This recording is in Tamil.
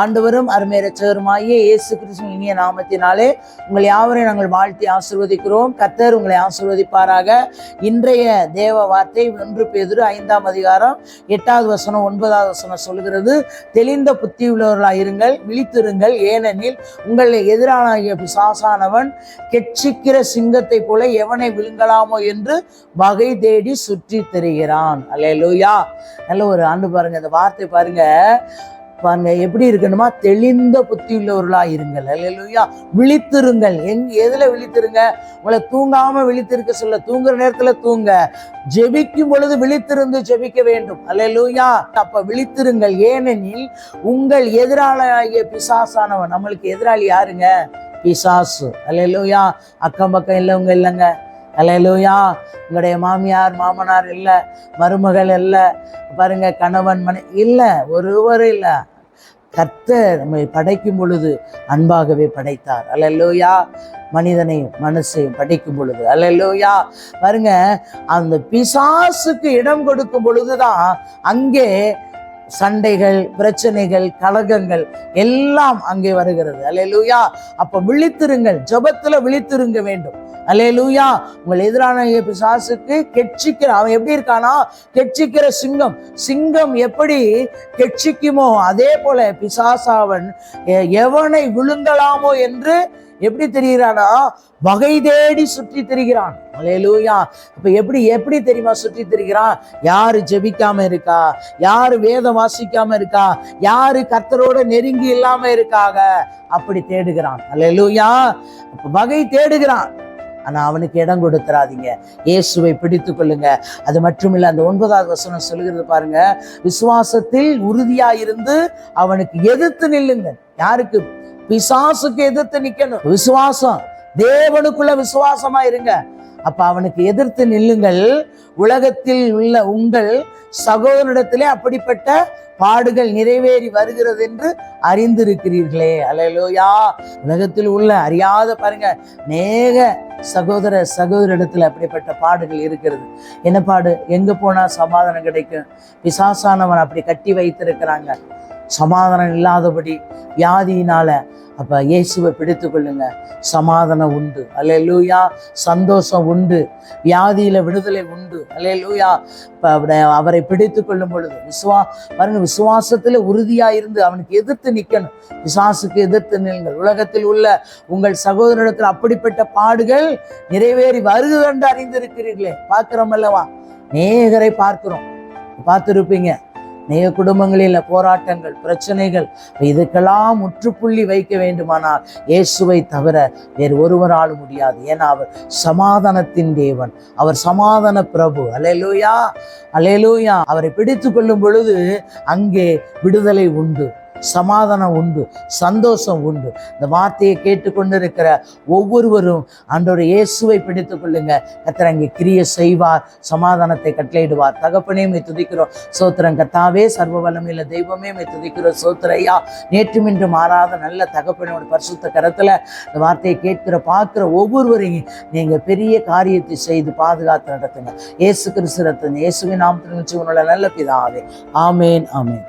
ஆண்டவரும் அருமை இயேசு கிறிஸ்து இனிய நாமத்தினாலே உங்கள் யாவரையும் நாங்கள் வாழ்த்தி ஆசிர்வதிக்கிறோம். கத்தர் உங்களை ஆசிர்வதிப்பாராக. இன்றைய தேவ வார்த்தை ஒன்று பேதுரு ஐந்தாம் அதிகாரம் எட்டாவது வசனம் ஒன்பதாவது வசனம் சொல்கிறது தெளிந்த புத்தி உள்ளவர்களாக இருங்கள் விழித்திருங்கள். ஏனெனில் உங்கள் எதிரானாகிய சாசானவன் கெட்சிக்கிற சிங்கத்தை போல எவனை விழுங்கலாமோ என்று வகை தேடி சுற்றி தெரிகிறான். அல்ல லூயா நல்ல ஒரு ஆண்டு பாருங்க இந்த வார்த்தை பாருங்க. பாருங்க எப்படி இருக்கணுமா? தெளிந்த புத்தி உள்ளவர்களா இருங்கள். அல்லையா விழித்திருங்கள். எங் எதுல விழித்திருங்க? உங்களை தூங்காம விழித்திருக்க சொல்ல தூங்குற நேரத்துல தூங்க. ஜெபிக்கும் பொழுது விழித்திருந்து ஜெபிக்க வேண்டும். அல்லையா அப்ப விழித்திருங்கள். ஏனெனில் உங்கள் எதிராளியாகிய பிசாசானவன் நம்மளுக்கு எதிராளி யாருங்க? பிசாசு. அல்லையா அக்கம் பக்கம் இல்லவங்க இல்லைங்க. அல்லேலூயா. உங்களுடைய மாமியார் மாமனார் இல்லை. மருமகள் இல்லை. பாருங்க கணவன் மனை இல்லை. ஒருவர் இல்லை. கர்த்தர் நம்மை படைக்கும் பொழுது அன்பாகவே படைத்தார். அல்லல்லோயா மனிதனையும் மனசையும் படைக்கும் பொழுது. அல்லல்லோயா பாருங்க அந்த பிசாசுக்கு இடம் கொடுக்கும் பொழுதுதான் அங்கே சண்டைகள் பிரச்சனைகள் கலகங்கள் எல்லாம் அங்கே வருகிறது. அல்லேலூயா. அப்ப விழித்திருங்கள். ஜபத்துல விழித்திருங்க வேண்டும். அல்லேலூயா. உங்கள் எதிரான பிசாசுக்கு கெட்சிக்கிற அவன் எப்படி இருக்கானா? கெட்சிக்கிற சிங்கம். சிங்கம் எப்படி கெட்சிக்குமோ அதே போல பிசாசாவன் எ- எவனை விழுங்கலாமோ என்று எப்படி தெரிகிறானா? வகை தேடி சுற்றி திரிகிறான். அலையலூயா இப்ப எப்படி எப்படி தெரியுமா சுற்றி திரிகிறான்? யாரு ஜெபிக்காம இருக்கா? யாரு வேதம் வாசிக்காம இருக்கா? யாரு கர்த்தரோட நெருங்கி இல்லாம இருக்காக? அப்படி தேடுகிறான். அலையலூயா வகை தேடுகிறான். ஆனால் அவனுக்கு இடம் கொடுத்துறாதீங்க இயேசுவை பிடித்து கொள்ளுங்க. அது மட்டும் இல்லை அந்த ஒன்பதாவது வசனம் சொல்லுகிறது பாருங்க. விசுவாசத்தில் உறுதியாக இருந்து அவனுக்கு எதிர்த்து நில்லுங்க. யாருக்கு? பிசாசுக்கு எதிர்த்து நிக்கணும். விசுவாசம். தேவனுக்குள்ள விசுவாசமா இருங்க அப்ப அவனுக்கு எதிர்த்து நில்லுங்கள். உலகத்தில் உள்ள உங்கள் சகோதரிடத்திலே அப்படிப்பட்ட பாடுகள் நிறைவேறி வருகிறது என்று அறிந்திருக்கிறீர்களே. அலையலோயா உலகத்தில் உள்ள அறியாத பாருங்க நேக சகோதர சகோதரிடத்தில் அப்படிப்பட்ட பாடுகள் இருக்கிறது. என்ன பாடு? எங்கே போனால் சமாதானம் கிடைக்கும்? பிசாசானவன் அப்படி கட்டி வைத்திருக்கிறாங்க. சமாதானம் இல்லாதபடி வியாதியினால அப்போ இயேசுவை பிடித்து கொள்ளுங்க சமாதானம் உண்டு. அல்லேலூயா சந்தோஷம் உண்டு. வியாதியில் விடுதலை உண்டு. அல்லேலூயா லூயா அவரை அவரை பிடித்து கொள்ளும் பொழுது விசுவா பாருங்க விசுவாசத்தில் உறுதியாக இருந்து அவனுக்கு எதிர்த்து நிற்கணும் விசுவாசுக்கு எதிர்த்து நில்லுங்கள். உலகத்தில் உள்ள உங்கள் சகோதரத்தில் அப்படிப்பட்ட பாடுகள் நிறைவேறி வருகிறது என்று அறிந்திருக்கிறீர்களே. பார்க்குறோம் அல்லவா? நேகரை பார்க்கிறோம். பார்த்துருப்பீங்க. அநேக குடும்பங்களில் போராட்டங்கள் பிரச்சனைகள் இதுக்கெல்லாம் முற்றுப்புள்ளி வைக்க வேண்டுமானால் இயேசுவை தவிர வேறு ஒருவராலும் முடியாது. ஏன்னா அவர் சமாதானத்தின் தேவன். அவர் சமாதான பிரபு. அலேலூயா அலேலூயா அவரை பிடித்து கொள்ளும் பொழுது அங்கே விடுதலை உண்டு. சமாதானம் உண்டு சந்தோஷம் உண்டு. இந்த வார்த்தையை கேட்டுக்கொண்டிருக்கிற ஒவ்வொருவரும் அன்றோட இயேசுவை பிடித்து கொள்ளுங்க. கத்தர் அங்கே கிரிய செய்வார் சமாதானத்தை கட்டளையிடுவார். தகப்பனே மை துதிக்கிறோம். சோத்திரம் கத்தாவே சர்வ வல்லமையில தெய்வமே மே துதிக்கிறோம் சோத்திரையா நேற்றும் மாறாத நல்ல தகப்பனோட பரிசுத்த கரத்துல இந்த வார்த்தையை கேட்கிற பார்க்கிற ஒவ்வொருவரையும் நீங்க பெரிய காரியத்தை செய்து பாதுகாத்து நடத்துங்க. இயேசு கிறிஸ்து ரத்தம் இயேசுவின் நாமத்தின் உள்ள நல்ல பிதாவே. ஆமேன் ஆமேன்.